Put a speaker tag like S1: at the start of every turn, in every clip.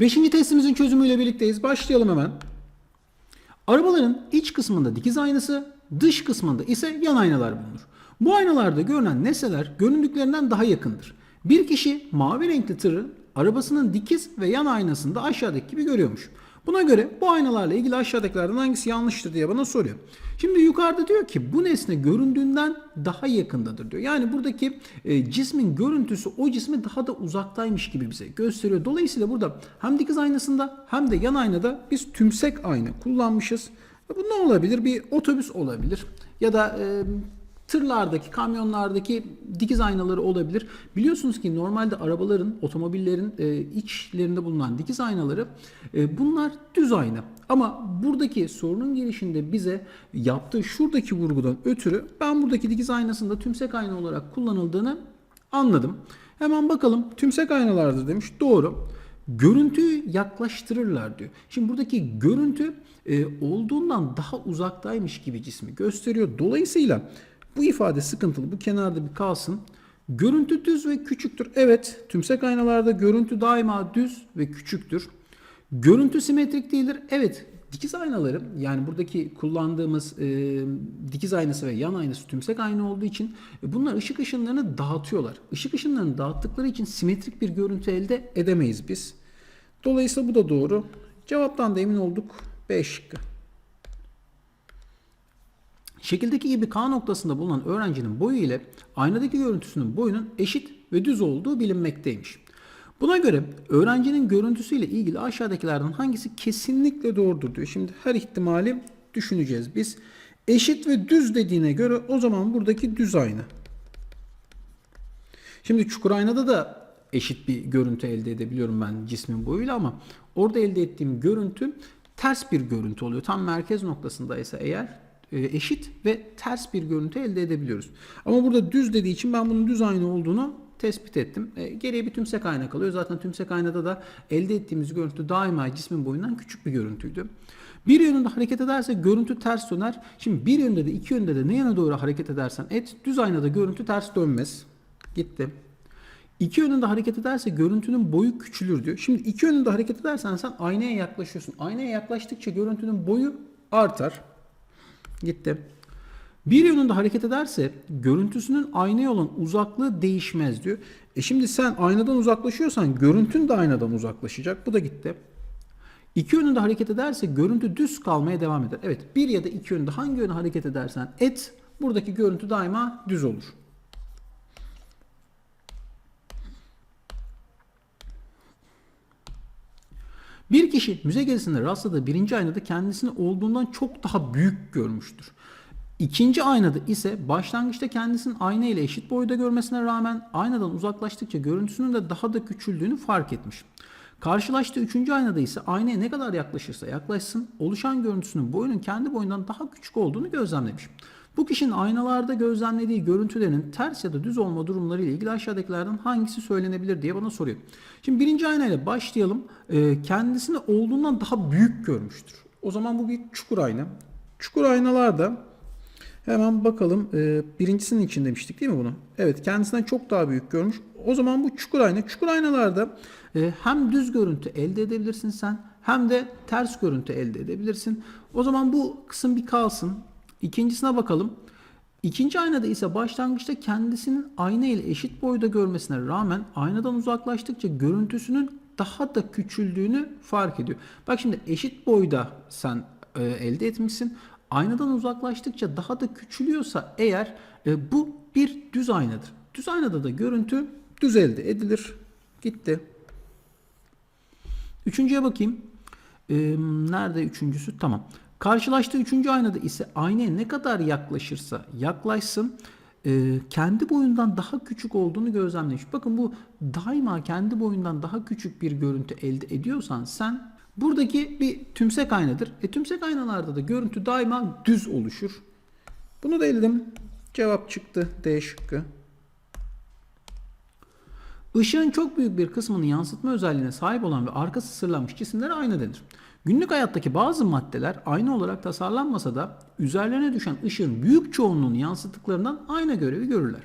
S1: Beşinci testimizin çözümüyle birlikteyiz. Başlayalım hemen. Arabaların iç kısmında dikiz aynası, dış kısmında ise yan aynalar bulunur. Bu aynalarda görünen nesneler göründüklerinden daha yakındır. Bir kişi mavi renkli tırın arabasının dikiz ve yan aynasında aşağıdaki gibi görüyormuş. Buna göre bu aynalarla ilgili aşağıdakilerden hangisi yanlıştır diye bana soruyor. Şimdi yukarıda diyor ki bu nesne göründüğünden daha yakındadır diyor. Yani buradaki e, cismin görüntüsü o cisme daha da uzaktaymış gibi bize gösteriyor. Dolayısıyla burada hem dikiz aynasında hem de yan aynada biz tümsek ayna kullanmışız. Bu ne olabilir? Bir otobüs olabilir ya da e, tırlardaki, kamyonlardaki dikiz aynaları olabilir. Biliyorsunuz ki normalde arabaların, otomobillerin e, içlerinde bulunan dikiz aynaları e, bunlar düz ayna. Ama buradaki sorunun gelişinde bize yaptığı şuradaki vurgudan ötürü ben buradaki dikiz aynasında tümsek ayna olarak kullanıldığını anladım. Hemen bakalım tümsek aynalardır demiş. Doğru. Görüntüyü yaklaştırırlar diyor. Şimdi buradaki görüntü e, olduğundan daha uzaktaymış gibi cismi gösteriyor. Dolayısıyla bu ifade sıkıntılı. Bu kenarda bir kalsın. Görüntü düz ve küçüktür. Evet, tümsek aynalarda görüntü daima düz ve küçüktür. Görüntü simetrik değildir. Evet, dikiz aynaları yani buradaki kullandığımız e, dikiz aynası ve yan aynası tümsek ayna olduğu için e, bunlar ışık ışınlarını dağıtıyorlar. Işık ışınlarını dağıttıkları için simetrik bir görüntü elde edemeyiz biz. Dolayısıyla bu da doğru. Cevaptan da emin olduk. B şıkkı. Şekildeki gibi K noktasında bulunan öğrencinin boyu ile aynadaki görüntüsünün boyunun eşit ve düz olduğu bilinmekteymiş. Buna göre öğrencinin görüntüsüyle ilgili aşağıdakilerden hangisi kesinlikle doğrudur diyor. Şimdi her ihtimali düşüneceğiz biz. Eşit ve düz dediğine göre o zaman buradaki düz ayna. Şimdi çukur aynada da eşit bir görüntü elde edebiliyorum ben cismin boyuyla ama orada elde ettiğim görüntü ters bir görüntü oluyor. Tam merkez noktasındaysa eğer e, eşit ve ters bir görüntü elde edebiliyoruz. Ama burada düz dediği için ben bunun düz ayna olduğunu tespit ettim. E, geriye bir tümsek ayna kalıyor. Zaten tümsek aynada da elde ettiğimiz görüntü daima cismin boyundan küçük bir görüntüydü. Bir yönünde hareket ederse görüntü ters döner. Şimdi bir yönde de iki yönde de ne yana doğru hareket edersen et düz aynada görüntü ters dönmez. Gitti. İki yönünde hareket ederse görüntünün boyu küçülür diyor. Şimdi iki yönünde hareket edersen sen aynaya yaklaşıyorsun. Aynaya yaklaştıkça görüntünün boyu artar. Gitti. Bir yönünde hareket ederse görüntüsünün aynaya olan uzaklığı değişmez diyor. E şimdi sen aynadan uzaklaşıyorsan görüntün de aynadan uzaklaşacak. Bu da gitti. İki yönünde hareket ederse görüntü düz kalmaya devam eder. Evet bir ya da iki yönde hangi yöne hareket edersen et buradaki görüntü daima düz olur. Bir kişi müze gezisinde rastladığı birinci aynada kendisini olduğundan çok daha büyük görmüştür. İkinci aynada ise başlangıçta kendisinin ayna ile eşit boyda görmesine rağmen aynadan uzaklaştıkça görüntüsünün de daha da küçüldüğünü fark etmiş. Karşılaştığı üçüncü aynada ise aynaya ne kadar yaklaşırsa yaklaşsın oluşan görüntüsünün boyunun kendi boyundan daha küçük olduğunu gözlemlemiş. Bu kişinin aynalarda gözlemlediği görüntülerin ters ya da düz olma durumları ile ilgili aşağıdakilerden hangisi söylenebilir diye bana soruyor. Şimdi birinci aynayla başlayalım. Ee, kendisini olduğundan daha büyük görmüştür. O zaman bu bir çukur ayna. Çukur aynalarda hemen bakalım. Ee, birincisinin için demiştik değil mi bunu? Evet kendisinden çok daha büyük görmüş. O zaman bu çukur ayna. Çukur aynalarda e, hem düz görüntü elde edebilirsin sen hem de ters görüntü elde edebilirsin. O zaman bu kısım bir kalsın. İkincisine bakalım. İkinci aynada ise başlangıçta kendisinin ayna ile eşit boyda görmesine rağmen aynadan uzaklaştıkça görüntüsünün daha da küçüldüğünü fark ediyor. Bak şimdi eşit boyda sen e, elde etmişsin. Aynadan uzaklaştıkça daha da küçülüyorsa eğer e, bu bir düz aynadır. Düz aynada da görüntü düz elde edilir. Gitti. Üçüncüye bakayım. E, nerede üçüncüsü? Tamam. Karşılaştığı üçüncü aynada ise aynaya ne kadar yaklaşırsa yaklaşsın e, kendi boyundan daha küçük olduğunu gözlemlemiş. Bakın bu daima kendi boyundan daha küçük bir görüntü elde ediyorsan sen buradaki bir tümsek aynadır. E, tümsek aynalarda da görüntü daima düz oluşur. Bunu da eledim. Cevap çıktı D şıkkı. Işığın çok büyük bir kısmını yansıtma özelliğine sahip olan ve arkası sırlanmış cisimlere ayna denir. Günlük hayattaki bazı maddeler ayna olarak tasarlanmasa da üzerlerine düşen ışığın büyük çoğunluğunu yansıttıklarından ayna görevi görürler.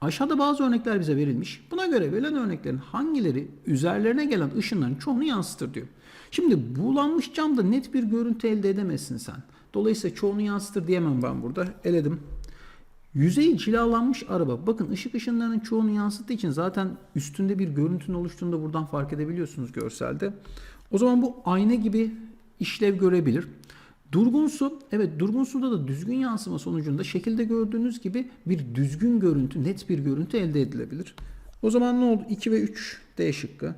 S1: Aşağıda bazı örnekler bize verilmiş. Buna göre verilen örneklerin hangileri üzerlerine gelen ışınların çoğunu yansıtır diyor. Şimdi buğulanmış camda net bir görüntü elde edemezsin sen. Dolayısıyla çoğunu yansıtır diyemem ben burada. Eledim. Yüzeyi cilalanmış araba. Bakın ışık ışınlarının çoğunu yansıttığı için zaten üstünde bir görüntünün oluştuğunu da buradan fark edebiliyorsunuz görselde. O zaman bu ayna gibi işlev görebilir. Durgun su, evet durgun suda da düzgün yansıma sonucunda şekilde gördüğünüz gibi bir düzgün görüntü, net bir görüntü elde edilebilir. O zaman ne oldu? 2 ve 3 D şıkkı.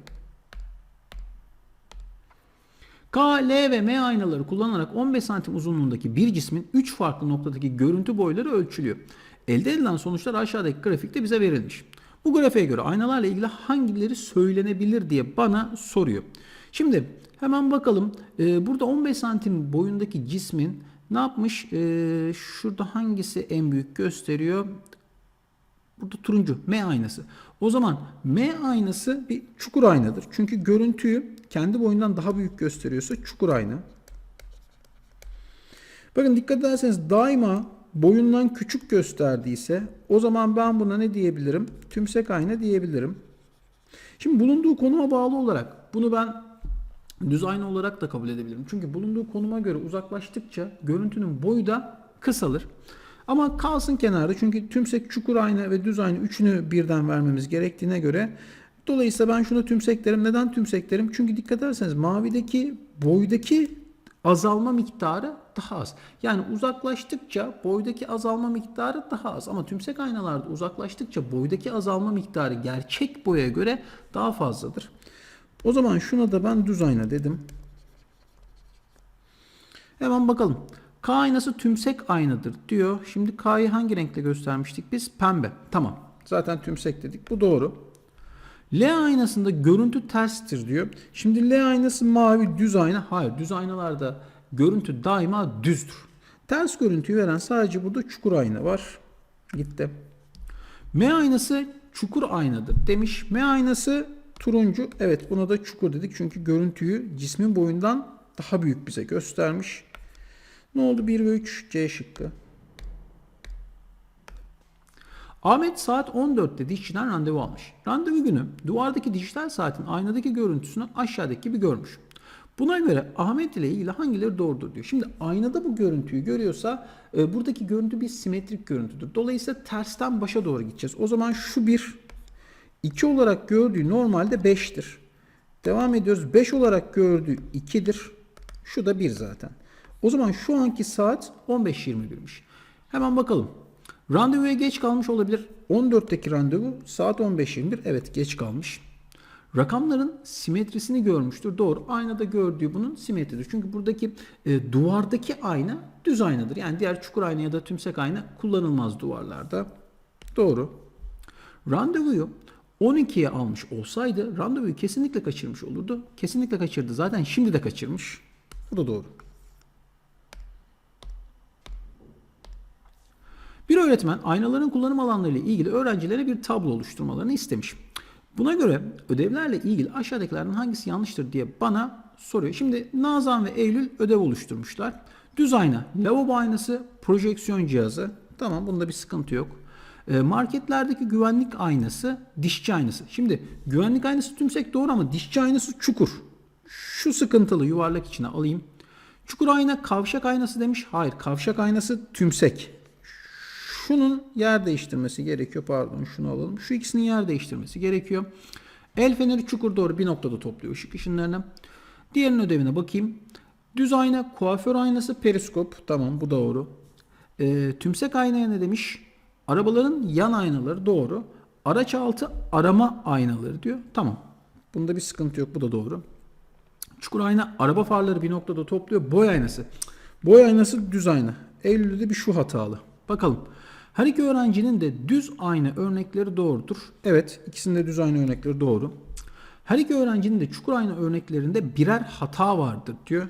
S1: K, L ve M aynaları kullanarak 15 santim uzunluğundaki bir cismin 3 farklı noktadaki görüntü boyları ölçülüyor. Elde edilen sonuçlar aşağıdaki grafikte bize verilmiş. Bu grafiğe göre aynalarla ilgili hangileri söylenebilir diye bana soruyor. Şimdi hemen bakalım. Ee, burada 15 santim boyundaki cismin ne yapmış? Ee, şurada hangisi en büyük gösteriyor? Burada turuncu M aynası. O zaman M aynası bir çukur aynadır. Çünkü görüntüyü kendi boyundan daha büyük gösteriyorsa çukur ayna. Bakın dikkat ederseniz daima boyundan küçük gösterdiyse o zaman ben buna ne diyebilirim? Tümsek ayna diyebilirim. Şimdi bulunduğu konuma bağlı olarak bunu ben düz ayna olarak da kabul edebilirim. Çünkü bulunduğu konuma göre uzaklaştıkça görüntünün boyu da kısalır. Ama kalsın kenarda çünkü tümsek çukur ayna ve düz ayna üçünü birden vermemiz gerektiğine göre dolayısıyla ben şuna tümsek derim. Neden tümsek derim? Çünkü dikkat ederseniz mavideki boydaki azalma miktarı daha az. Yani uzaklaştıkça boydaki azalma miktarı daha az. Ama tümsek aynalarda uzaklaştıkça boydaki azalma miktarı gerçek boya göre daha fazladır. O zaman şuna da ben düz ayna dedim. Hemen bakalım. K aynası tümsek aynadır diyor. Şimdi K'yı hangi renkle göstermiştik biz? Pembe. Tamam. Zaten tümsek dedik. Bu doğru. L aynasında görüntü terstir diyor. Şimdi L aynası mavi düz ayna. Hayır düz aynalarda görüntü daima düzdür. Ters görüntüyü veren sadece burada çukur ayna var. Gitti. M aynası çukur aynadır demiş. M aynası turuncu. Evet buna da çukur dedik. Çünkü görüntüyü cismin boyundan daha büyük bize göstermiş. Ne oldu? 1 ve 3 C şıkkı. Ahmet saat 14'te dişçiden randevu almış. Randevu günü duvardaki dijital saatin aynadaki görüntüsünü aşağıdaki gibi görmüş. Buna göre Ahmet ile ilgili hangileri doğrudur diyor. Şimdi aynada bu görüntüyü görüyorsa e, buradaki görüntü bir simetrik görüntüdür. Dolayısıyla tersten başa doğru gideceğiz. O zaman şu bir 2 olarak gördüğü normalde 5'tir. Devam ediyoruz. 5 olarak gördüğü 2'dir. Şu da 1 zaten. O zaman şu anki saat 15.21'miş. Hemen bakalım. Randevuya geç kalmış olabilir. 14'teki randevu saat 15.21. Evet geç kalmış. Rakamların simetrisini görmüştür. Doğru. Aynada gördüğü bunun simetridir. Çünkü buradaki e, duvardaki ayna düz aynadır. Yani diğer çukur ayna ya da tümsek ayna kullanılmaz duvarlarda. Doğru. Randevuyu 12'ye almış olsaydı randevuyu kesinlikle kaçırmış olurdu. Kesinlikle kaçırdı. Zaten şimdi de kaçırmış. Bu da doğru. Bir öğretmen aynaların kullanım alanları ile ilgili öğrencilere bir tablo oluşturmalarını istemiş. Buna göre ödevlerle ilgili aşağıdakilerden hangisi yanlıştır diye bana soruyor. Şimdi Nazan ve Eylül ödev oluşturmuşlar. Düz ayna, lavabo aynası, projeksiyon cihazı. Tamam bunda bir sıkıntı yok. E, marketlerdeki güvenlik aynası, dişçi aynası. Şimdi güvenlik aynası tümsek doğru ama dişçi aynası çukur. Şu sıkıntılı yuvarlak içine alayım. Çukur ayna kavşak aynası demiş. Hayır kavşak aynası tümsek. Şunun yer değiştirmesi gerekiyor. Pardon şunu alalım. Şu ikisinin yer değiştirmesi gerekiyor. El feneri çukur doğru bir noktada topluyor ışık ışınlarını. Diğerinin ödevine bakayım. Düz ayna, kuaför aynası, periskop. Tamam bu doğru. E, tümsek aynaya ne demiş? Arabaların yan aynaları doğru. Araç altı arama aynaları diyor. Tamam. Bunda bir sıkıntı yok. Bu da doğru. Çukur ayna araba farları bir noktada topluyor. Boy aynası. Boy aynası düz ayna. Eylül'de bir şu hatalı. Bakalım. Her iki öğrencinin de düz ayna örnekleri doğrudur. Evet, ikisinde düz ayna örnekleri doğru. Her iki öğrencinin de çukur ayna örneklerinde birer hata vardır diyor.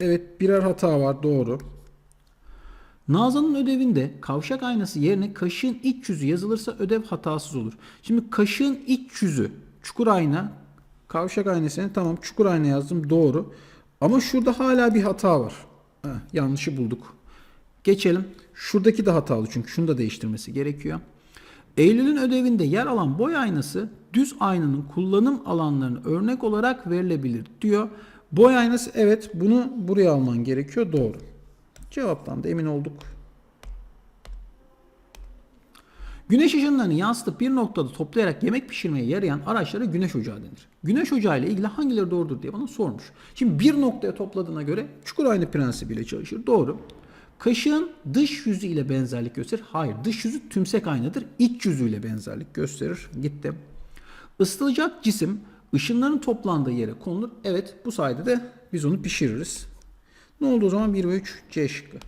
S1: Evet, birer hata var, doğru. Nazan'ın ödevinde kavşak aynası yerine kaşığın iç yüzü yazılırsa ödev hatasız olur. Şimdi kaşığın iç yüzü çukur ayna, kavşak aynasını tamam çukur ayna yazdım doğru. Ama şurada hala bir hata var. Heh, yanlışı bulduk. Geçelim. Şuradaki de hatalı çünkü şunu da değiştirmesi gerekiyor. Eylül'ün ödevinde yer alan boy aynası düz aynanın kullanım alanlarını örnek olarak verilebilir diyor. Boy aynası evet bunu buraya alman gerekiyor doğru. Cevaptan da emin olduk. Güneş ışınlarını yansıtıp bir noktada toplayarak yemek pişirmeye yarayan araçlara güneş ocağı denir. Güneş ocağı ile ilgili hangileri doğrudur diye bana sormuş. Şimdi bir noktaya topladığına göre çukur aynı prensibiyle çalışır. Doğru. Kaşığın dış yüzü ile benzerlik gösterir. Hayır. Dış yüzü tümsek aynadır. İç yüzüyle benzerlik gösterir. Gitti. Isıtılacak cisim ışınların toplandığı yere konulur. Evet bu sayede de biz onu pişiririz. Ne oldu o zaman 1 ve 3 C şıkkı.